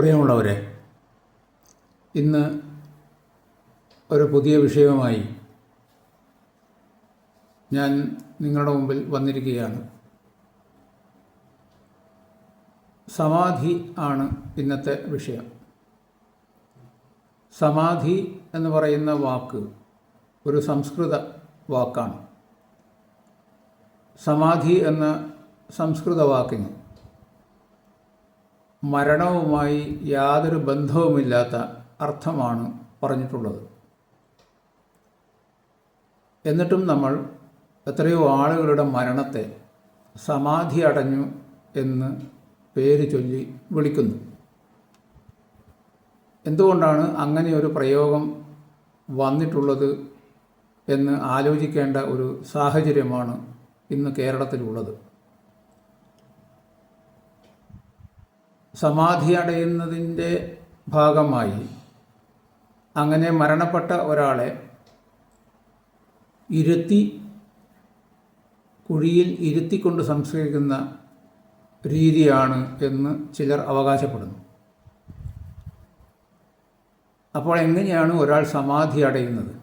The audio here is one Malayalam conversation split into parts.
പ്രിയമുള്ളവരെ ഇന്ന് ഒരു പുതിയ വിഷയവുമായി ഞാൻ നിങ്ങളുടെ മുമ്പിൽ വന്നിരിക്കുകയാണ്. സമാധി ആണ് ഇന്നത്തെ വിഷയം. സമാധി എന്ന് പറയുന്ന വാക്ക് ഒരു സംസ്കൃത വാക്കാണ്. സമാധി എന്ന സംസ്കൃത വാക്കിന് മരണവുമായി യാതൊരു ബന്ധവുമില്ലാത്ത അർത്ഥമാണ് പറഞ്ഞിട്ടുള്ളത്. എന്നിട്ടും നമ്മൾ എത്രയോ ആളുകളുടെ മരണത്തെ സമാധി അടഞ്ഞു എന്ന് പേര് ചൊല്ലി വിളിക്കുന്നു. എന്തുകൊണ്ടാണ് അങ്ങനെ ഒരു പ്രയോഗം വന്നിട്ടുള്ളത് എന്ന് ആലോചിക്കേണ്ട ഒരു സാഹചര്യമാണ് ഇന്ന് കേരളത്തിലുള്ളത്? സമാധി അടയുന്നതിന്റെ ഭാഗമായി അങ്ങനെ മരണപ്പെട്ട ഒരാളെ ഇരുത്തി കുഴിയിൽ ഇരുത്തിക്കൊണ്ട് സംസ്കരിക്കുന്ന രീതിയാണ് എന്ന് ചിലർ അവകാശപ്പെടുന്നു. അപ്പോൾ എങ്ങനെയാണ് ഒരാൾ സമാധി അടയുന്നത്?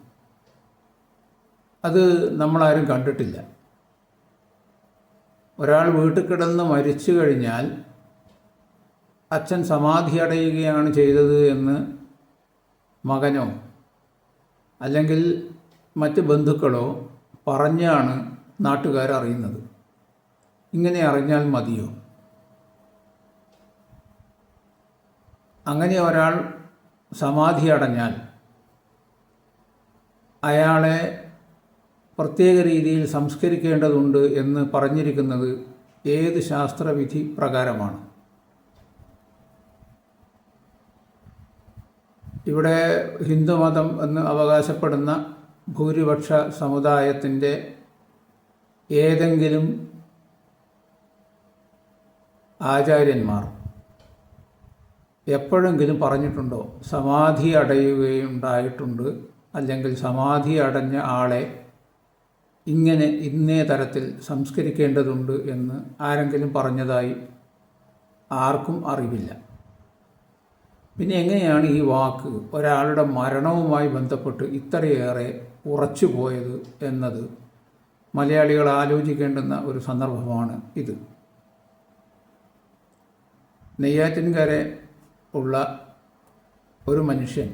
അത് നമ്മളാരും കണ്ടിട്ടില്ല. ഒരാൾ വീട്ടിൽ കിടന്ന് മരിച്ചു കഴിഞ്ഞാൽ അച്ഛൻ സമാധി അടയുകയാണ് ചെയ്തത് എന്ന് മകനോ അല്ലെങ്കിൽ മറ്റ് ബന്ധുക്കളോ പറഞ്ഞാണ് നാട്ടുകാർ അറിയുന്നത്. ഇങ്ങനെ അറിഞ്ഞാൽ മതിയോ? അങ്ങനെ ഒരാൾ സമാധി അടഞ്ഞാൽ അയാളെ പ്രത്യേക രീതിയിൽ സംസ്കരിക്കേണ്ടതുണ്ട് എന്ന് പറഞ്ഞിരിക്കുന്നത് ഏത് ശാസ്ത്രവിധി പ്രകാരമാണ്? ഇവിടെ ഹിന്ദുമതം എന്ന് അവകാശപ്പെടുന്ന ഭൂരിപക്ഷ സമുദായത്തിന്റെ ഏതെങ്കിലും ആചാര്യന്മാർ എപ്പോഴെങ്കിലും പറഞ്ഞിട്ടുണ്ടോ സമാധി അടയുകയുണ്ടായിട്ടുണ്ട് അല്ലെങ്കിൽ സമാധി അടഞ്ഞ ആളെ ഇങ്ങനെ ഇന്നേ തരത്തിൽ സംസ്കരിക്കേണ്ടതുണ്ട് എന്ന് ആരെങ്കിലും പറഞ്ഞതായി ആർക്കും അറിവില്ല. പിന്നെ എങ്ങനെയാണ് ഈ വാക്ക് ഒരാളുടെ മരണവുമായി ബന്ധപ്പെട്ട് ഇത്രയേറെ ഉറച്ചു പോയത് എന്നത് മലയാളികൾ ആലോചിക്കേണ്ടുന്ന ഒരു സന്ദർഭമാണ് ഇത്. നെയ്യാറ്റിൻകര ഉള്ള ഒരു മനുഷ്യൻ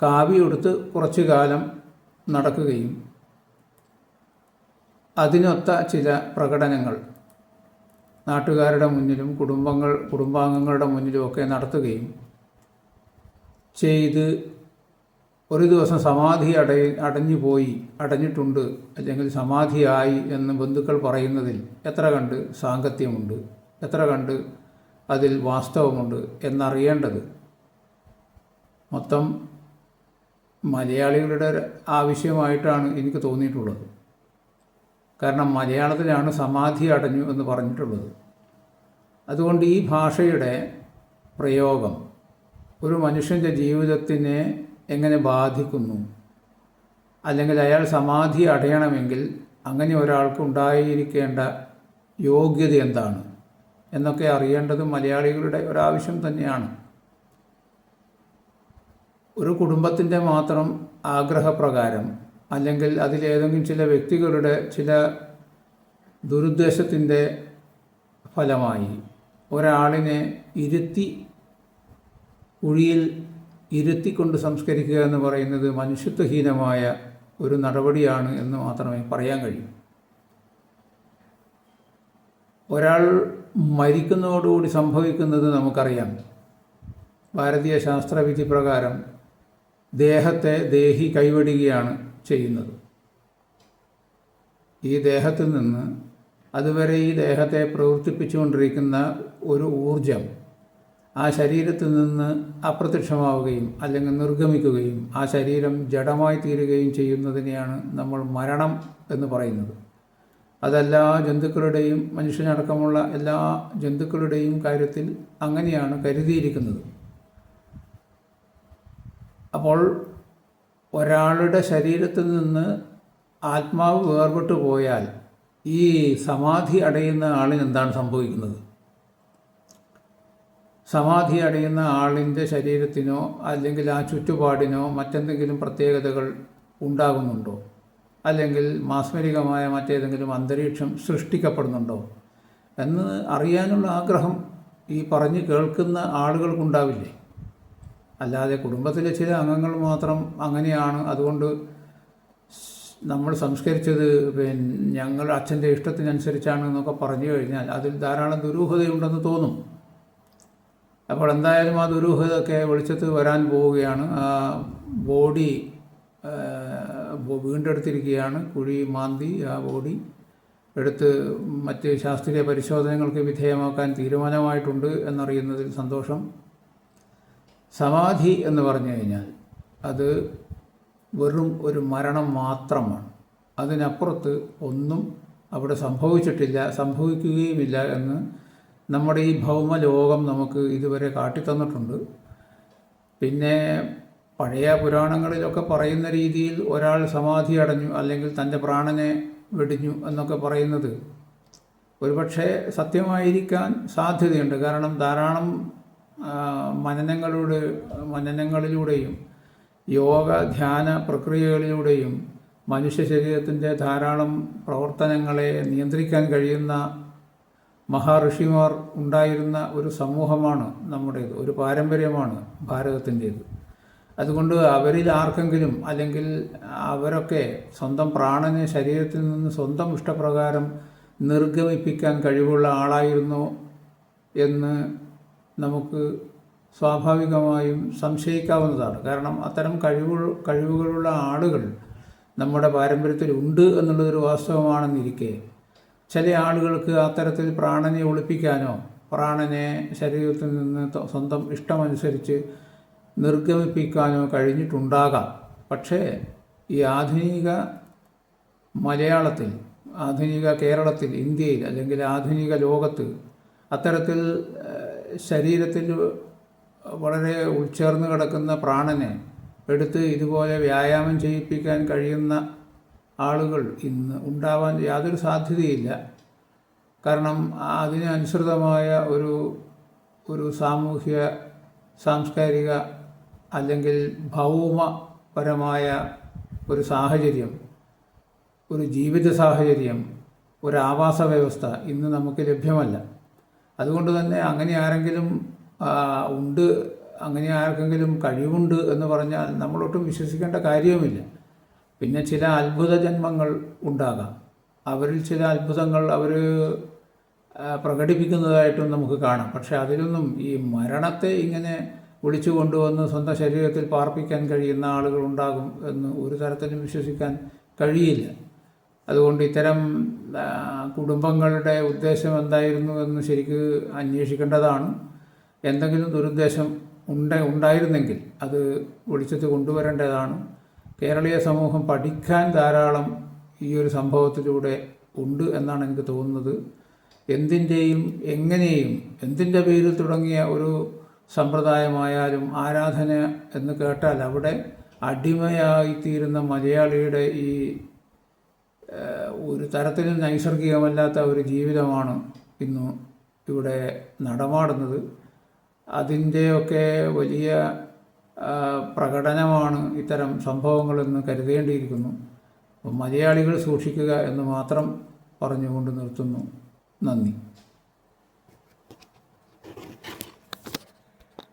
കാവിയെടുത്ത് കുറച്ചു കാലം നടക്കുകയും അതിനൊത്ത ചില പ്രകടനങ്ങൾ നാട്ടുകാരുടെ മുന്നിലും കുടുംബങ്ങൾ കുടുംബാംഗങ്ങളുടെ മുന്നിലുമൊക്കെ നടത്തുകയും ചെയ്ത് ഒരു ദിവസം സമാധി അടയി അടഞ്ഞു പോയി അടഞ്ഞിട്ടുണ്ട് അല്ലെങ്കിൽ സമാധിയായി എന്ന് ബന്ധുക്കൾ പറയുന്നതിൽ എത്ര കണ്ട് സാങ്കത്യമുണ്ട് എത്ര കണ്ട് അതിൽ വാസ്തവമുണ്ട് എന്നറിയേണ്ടത്. മൊത്തം മലയാളികളുടെ ആവശ്യമായിട്ടാണ് എനിക്ക് തോന്നിയിട്ടുള്ളത്. കാരണം മലയാളത്തിലാണ് സമാധി അടഞ്ഞു എന്ന് പറഞ്ഞിട്ടുള്ളത്. അതുകൊണ്ട് ഈ ഭാഷയുടെ പ്രയോഗം ഒരു മനുഷ്യന്റെ ജീവിതത്തിനെ എങ്ങനെ ബാധിക്കുന്നു? അല്ലെങ്കിൽ അയാൾ സമാധി അടയണമെങ്കിൽ അങ്ങനെ ഒരാൾക്ക് ഉണ്ടായിരിക്കേണ്ട യോഗ്യത എന്താണ്? എന്നൊക്കെ അറിയേണ്ടത് മലയാളികളുടെ ഒരാവശ്യം തന്നെയാണ്. ഒരു കുടുംബത്തിന്റെ മാത്രം ആഗ്രഹപ്രകാരം അല്ലെങ്കിൽ അതിലേതെങ്കിലും ചില വ്യക്തികളുടെ ചില ദുരുദ്ദേശത്തിന്റെ ഫലമായി ഒരാളിനെ ഇരുത്തി കുഴിയിൽ ഇരുത്തിക്കൊണ്ട് സംസ്കരിക്കുക എന്ന് പറയുന്നത് മനുഷ്യത്വഹീനമായ ഒരു നടപടിയാണ് എന്ന് മാത്രമേ പറയാൻ കഴിയൂ. ഒരാൾ മരിക്കുന്നതോടുകൂടി സംഭവിക്കുന്നത് നമുക്കറിയാം. ഭാരതീയ ശാസ്ത്രവിധി പ്രകാരം ദേഹത്തെ ദേഹി കൈവടിക്കുകയാണ് ചെയ്യുന്നത്. ഈ ദേഹത്തിൽ നിന്ന് അതുവരെ ഈ ദേഹത്തെ പ്രവർത്തിപ്പിച്ചുകൊണ്ടിരിക്കുന്ന ഒരു ഊർജം ആ ശരീരത്തിൽ നിന്ന് അപ്രത്യക്ഷമാവുകയും അല്ലെങ്കിൽ നിർഗമിക്കുകയും ആ ശരീരം ജഡമായി തീരുകയും ചെയ്യുന്നതിനെയാണ് നമ്മൾ മരണം എന്ന് പറയുന്നത്. അതെല്ലാ ജന്തുക്കളുടെയും മനുഷ്യനടക്കമുള്ള എല്ലാ ജന്തുക്കളുടെയും കാര്യത്തിൽ അങ്ങനെയാണ് കരുതിയിരിക്കുന്നത്. അപ്പോൾ ഒരാളുടെ ശരീരത്തിൽ നിന്ന് ആത്മാവ് വേർപെട്ടു പോയാൽ ഈ സമാധി അടയുന്ന ആളിന് എന്താണ് സംഭവിക്കുന്നത്? സമാധി അടയുന്ന ആളിന്റെ ശരീരത്തിനോ അല്ലെങ്കിൽ ആ ചുറ്റുപാടിനോ മറ്റെന്തെങ്കിലും പ്രത്യേകതകൾ ഉണ്ടാകുന്നുണ്ടോ? അല്ലെങ്കിൽ മാസ്മരികമായ മറ്റേതെങ്കിലും അന്തരീക്ഷം സൃഷ്ടിക്കപ്പെടുന്നുണ്ടോ? എന്ന് അറിയാനുള്ള ആഗ്രഹം ഈ പറഞ്ഞ് കേൾക്കുന്ന ആളുകൾക്കുണ്ടാവില്ലേ? അല്ലാതെ കുടുംബത്തിലെ ചില അംഗങ്ങൾ മാത്രം അങ്ങനെയാണ്. അതുകൊണ്ട് നമ്മൾ സംസ്കരിച്ചത് പിന്നെ ഞങ്ങൾ അച്ഛന്റെ ഇഷ്ടത്തിനനുസരിച്ചാണ് എന്നൊക്കെ പറഞ്ഞു കഴിഞ്ഞാൽ അതിൽ ധാരാളം ദുരൂഹതയുണ്ടെന്ന് തോന്നും. അപ്പോൾ എന്തായാലും ആ ദുരൂഹതയൊക്കെ വെളിച്ചത്ത് വരാൻ പോവുകയാണ്. ബോഡി വീണ്ടെടുത്തിരിക്കുകയാണ്. കുഴി മാന്തി ആ ബോഡി എടുത്ത് മറ്റ് ശാസ്ത്രീയ പരിശോധനകൾക്ക് വിധേയമാക്കാൻ തീരുമാനമായിട്ടുണ്ട് എന്നറിയുന്നതിൽ സന്തോഷം. സമാധി എന്ന് പറഞ്ഞു കഴിഞ്ഞാൽ അത് വെറും ഒരു മരണം മാത്രമാണ്. അതിനപ്പുറത്ത് ഒന്നും അവിടെ സംഭവിച്ചിട്ടില്ല സംഭവിക്കുകയുമില്ല എന്ന് നമ്മുടെ ഈ ഭൗമലോകം നമുക്ക് ഇതുവരെ കാട്ടിത്തന്നിട്ടുണ്ട്. പിന്നെ പഴയ പുരാണങ്ങളിലൊക്കെ പറയുന്ന രീതിയിൽ ഒരാൾ സമാധി അടഞ്ഞു അല്ലെങ്കിൽ തന്റെ പ്രാണനെ വെടിഞ്ഞു എന്നൊക്കെ പറയുന്നത് ഒരുപക്ഷെ സത്യമായിരിക്കാൻ സാധ്യതയുണ്ട്. കാരണം ധാരാളം മനനങ്ങളുടെ മനനങ്ങളിലൂടെയും യോഗ ധ്യാന പ്രക്രിയകളിലൂടെയും മനുഷ്യ ശരീരത്തിന്റെ ധാരാളം പ്രവർത്തനങ്ങളെ നിയന്ത്രിക്കാൻ കഴിയുന്ന മഹാഋഷിമാർ ഉണ്ടായിരുന്ന ഒരു സമൂഹമാണ് നമ്മുടേത് ഒരു പാരമ്പര്യമാണ് ഭാരതത്തിന്റേത്. അതുകൊണ്ട് അവരിൽ ആർക്കെങ്കിലും അല്ലെങ്കിൽ അവരൊക്കെ സ്വന്തം പ്രാണനെ ശരീരത്തിൽ നിന്ന് സ്വന്തം ഇഷ്ടപ്രകാരം നിർഗമിപ്പിക്കാൻ കഴിവുള്ള ആളായിരുന്നു എന്ന് നമുക്ക് സ്വാഭാവികമായും സംശയിക്കാവുന്നതാണ്. കാരണം അത്തരം കഴിവുകൾ കഴിവുകളുള്ള ആളുകൾ നമ്മുടെ പാരമ്പര്യത്തിൽ ഉണ്ട് എന്നുള്ളതൊരു വാസ്തവമാണെന്നിരിക്കെ ചില ആളുകൾക്ക് അത്തരത്തിൽ പ്രാണനെ ഒളിപ്പിക്കാനോ പ്രാണനെ ശരീരത്തിൽ നിന്ന് സ്വന്തം ഇഷ്ടമനുസരിച്ച് നിർഗമിപ്പിക്കാനോ കഴിഞ്ഞിട്ടുണ്ടാകാം. പക്ഷേ ഈ ആധുനിക മലയാളത്തിൽ ആധുനിക കേരളത്തിൽ ഇന്ത്യയിൽ അല്ലെങ്കിൽ ആധുനിക ലോകത്ത് അത്തരത്തിൽ ശരീരത്തിൽ വളരെ ഉൾച്ചേർന്ന് കിടക്കുന്ന പ്രാണനെ എടുത്ത് ഇതുപോലെ വ്യായാമം ചെയ്യിപ്പിക്കാൻ കഴിയുന്ന ആളുകൾ ഇന്ന് ഉണ്ടാവാൻ യാതൊരു സാധ്യതയില്ല. കാരണം അതിനനുസൃതമായ ഒരു ഒരു സാമൂഹ്യ സാംസ്കാരിക അല്ലെങ്കിൽ ഭൗമപരമായ ഒരു സാഹചര്യം ഒരു ജീവിത സാഹചര്യം ഒരു ആവാസ വ്യവസ്ഥ ഇന്ന് നമുക്ക് ലഭ്യമല്ല. അതുകൊണ്ട് തന്നെ അങ്ങനെ ആരെങ്കിലും ഉണ്ട് അങ്ങനെ ആർക്കെങ്കിലും കഴിവുണ്ട് എന്ന് പറഞ്ഞാൽ നമ്മളൊട്ടും വിശ്വസിക്കേണ്ട കാര്യവുമില്ല. പിന്നെ ചില അത്ഭുത ജന്മങ്ങൾ ഉണ്ടാകാം. അവരിൽ ചില അത്ഭുതങ്ങൾ അവർ പ്രകടിപ്പിക്കുന്നതായിട്ടും നമുക്ക് കാണാം. പക്ഷെ അതിലൊന്നും ഈ മരണത്തെ ഇങ്ങനെ വിളിച്ചു കൊണ്ടുവന്ന് സ്വന്തം ശരീരത്തിൽ പാർപ്പിക്കാൻ കഴിയുന്ന ആളുകൾ ഉണ്ടാകും എന്ന് ഒരു തരത്തിലും വിശ്വസിക്കാൻ കഴിയില്ല. അതുകൊണ്ട് ഇത്തരം കുടുംബങ്ങളുടെ ഉദ്ദേശം എന്തായിരുന്നു എന്ന് ശരിക്ക് അന്വേഷിക്കേണ്ടതാണ്. എന്തെങ്കിലും ദുരുദ്ദേശം ഉണ്ട ഉണ്ടായിരുന്നെങ്കിൽ അത് വെളിച്ചത്ത് കൊണ്ടുവരേണ്ടതാണ്. കേരളീയ സമൂഹം പഠിക്കാൻ ധാരാളം ഈ ഒരു സംഭവത്തിലൂടെ ഉണ്ട് എന്നാണ് എനിക്ക് തോന്നുന്നത്. എന്തിന്റെയും എങ്ങനെയും എന്തിന്റെ പേരിൽ തുടങ്ങിയ ഒരു സമ്പ്രദായമായാലും ആരാധന എന്ന് കേട്ടാൽ അവിടെ അടിമയായിത്തീരുന്ന മലയാളിയുടെ ഈ ഒരു തരത്തിലും നൈസർഗികമല്ലാത്ത ഒരു ജീവിതമാണ് ഇന്ന് ഇവിടെ നടമാടുന്നത്. അതിന്റെയൊക്കെ വലിയ പ്രകടനമാണ് ഇത്തരം സംഭവങ്ങളെന്ന് കരുതേണ്ടിയിരിക്കുന്നു. മലയാളികൾ സൂക്ഷിക്കുക എന്ന് മാത്രം പറഞ്ഞുകൊണ്ട് നിർത്തുന്നു. നന്ദി.